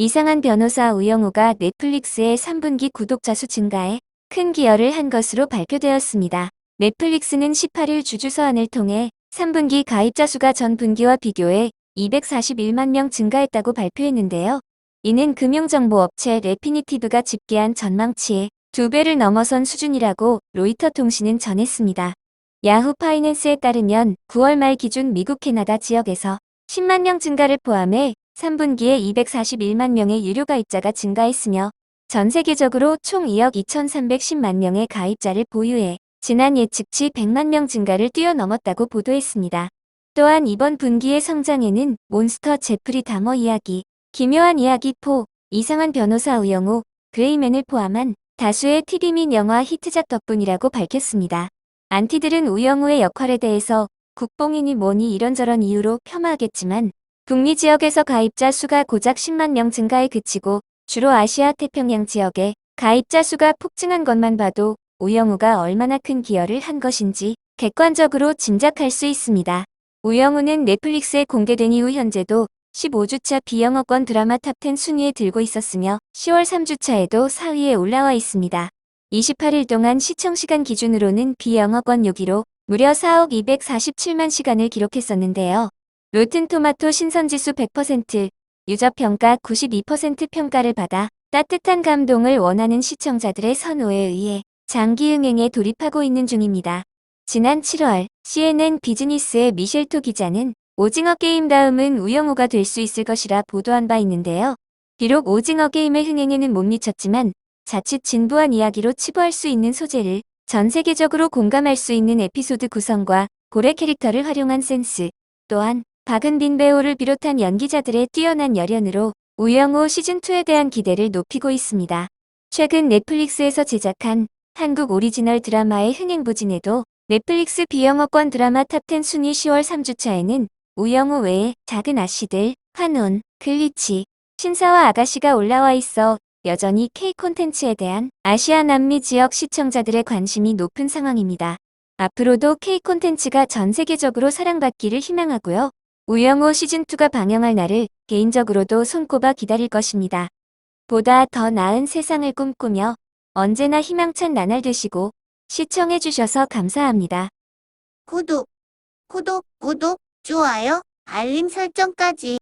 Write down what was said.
이상한 변호사 우영우가 넷플릭스의 3분기 구독자 수 증가에 큰 기여를 한 것으로 발표되었습니다. 넷플릭스는 18일 주주서한을 통해 3분기 가입자 수가 전 분기와 비교해 241만 명 증가했다고 발표했는데요. 이는 금융정보업체 레피니티브가 집계한 전망치의 두 배를 넘어선 수준이라고 로이터 통신은 전했습니다. 야후 파이낸스에 따르면 9월 말 기준 미국 캐나다 지역에서 10만 명 증가를 포함해 3분기에 241만 명의 유료 가 입자가 증가했으며 전 세계적으로 총 2억 2,310만 명의 가입자를 보유해 지난 예측치 100만 명 증가를 뛰어넘었다고 보도했습니다. 또한 이번 분기의 성장에는 몬스터 제프리 다머 이야기, 기묘한 이야기 4, 이상한 변호사 우영우, 그레이맨을 포함한 다수의 TV 및 영화 히트작 덕분이라고 밝혔습니다. 안티들은 우영우의 역할에 대해서 국뽕이니 뭐니 이런저런 이유로 폄하하겠지만 북미 지역에서 가입자 수가 고작 10만 명 증가에 그치고 주로 아시아 태평양 지역에 가입자 수가 폭증한 것만 봐도 우영우가 얼마나 큰 기여를 한 것인지 객관적으로 짐작할 수 있습니다. 우영우는 넷플릭스에 공개된 이후 현재도 15주차 비영어권 드라마 탑10 순위에 들고 있었으며 10월 3주차에도 4위에 올라와 있습니다. 28일 동안 시청시간 기준으로는 비영어권 6위로 무려 4억 247만 시간을 기록했었는데요. 로튼토마토 신선지수 100%, 유저평가 92% 평가를 받아 따뜻한 감동을 원하는 시청자들의 선호에 의해 장기 흥행에 돌입하고 있는 중입니다. 지난 7월 CNN 비즈니스의 미셸토 기자는 오징어 게임 다음은 우영우가 될 수 있을 것이라 보도한 바 있는데요. 비록 오징어 게임의 흥행에는 못 미쳤지만 자칫 진부한 이야기로 치부할 수 있는 소재를 전 세계적으로 공감할 수 있는 에피소드 구성과 고래 캐릭터를 활용한 센스, 또한 박은빈 배우를 비롯한 연기자들의 뛰어난 열연으로 우영우 시즌2에 대한 기대를 높이고 있습니다. 최근 넷플릭스에서 제작한 한국 오리지널 드라마의 흥행 부진에도 넷플릭스 비영어권 드라마 탑10 순위 10월 3주차에는 우영우 외에 작은 아씨들, 한온, 글리치, 신사와 아가씨가 올라와 있어 여전히 K 콘텐츠에 대한 아시아 남미 지역 시청자들의 관심이 높은 상황입니다. 앞으로도 K 콘텐츠가 전 세계적으로 사랑받기를 희망하고요. 우영우 시즌2가 방영할 날을 개인적으로도 손꼽아 기다릴 것입니다. 보다 더 나은 세상을 꿈꾸며 언제나 희망찬 나날 되시고 시청해주셔서 감사합니다. 구독, 구독, 구독, 좋아요, 알림 설정까지.